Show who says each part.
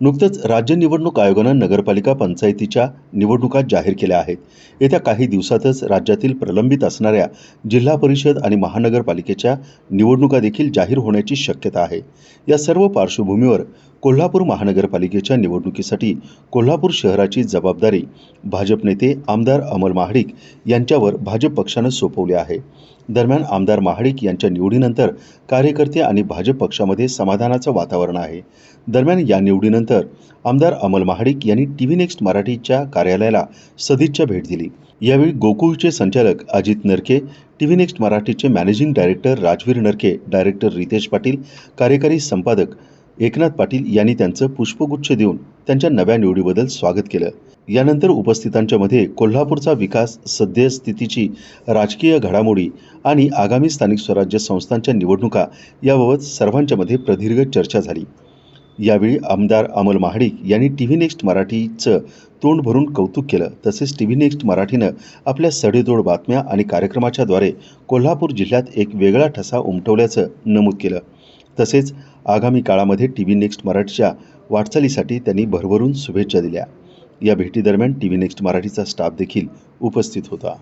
Speaker 1: नुकतंच राज्य निवडणूक आयोगानं नगरपालिका पंचायतीच्या निवडणुका जाहीर केल्या आहेत. येत्या काही दिवसातच राज्यातील प्रलंबित असणाऱ्या जिल्हा परिषद आणि महानगरपालिकेच्या निवडणुका देखील जाहीर होण्याची शक्यता आहे. या सर्व पार्श्वभूमीवर कोल्हापूर महानगरपालिकेच्या निवडणुकीसाठी कोल्हापूर शहराची जबाबदारी भाजप नेते आमदार अमल महाडिक यांच्यावर भाजप पक्षानं सोपवली आहे. दरम्यान आमदार महाडिक यांच्या निवडीनंतर कार्यकर्ते आणि भाजप पक्षामध्ये समाधानाचं वातावरण आहे. दरम्यान या निवडीनंतर आमदार अमल महाडिक यांनी टी व्ही नेक्स्ट मराठीच्या कार्यालयाला सदिच्छा भेट दिली. यावेळी गोकुळचे संचालक Ajit Narke T V next मराठीचे managing director Rajveer Narke director Ritesh Patil कार्यकारी संपादक एकनाथ पाटील यांनी त्यांचं पुष्पगुच्छ देऊन त्यांच्या नव्या निवडीबद्दल स्वागत केलं. यानंतर उपस्थितांच्या मध्ये कोल्हापूरचा विकास सद्यस्थितीची राजकीय घडामोडी आणि आगामी स्थानिक स्वराज्य संस्थांच्या निवडणुका याबाबत सर्वांच्या मध्ये प्रदीर्घ चर्चा झाली. यावेळी आमदार अमल महाडिक यांनी टी व्ही नेक्स्ट मराठीचं तोंड भरून कौतुक केलं. तसेच टी व्ही नेक्स्ट मराठीनं आपल्या सडेदोड बातम्या आणि कार्यक्रमाच्याद्वारे कोल्हापूर जिल्ह्यात एक वेगळा ठसा उमटवल्याचं नमूद केलं. तसेच आगामी काळामध्ये टी व्ही नेक्स्ट मराठीच्या वाटचालीसाठी त्यांनी भरभरून शुभेच्छा दिल्या. या भेटीदरम्यान टी व्ही नेक्स्ट मराठीचा स्टाफ देखील उपस्थित होता.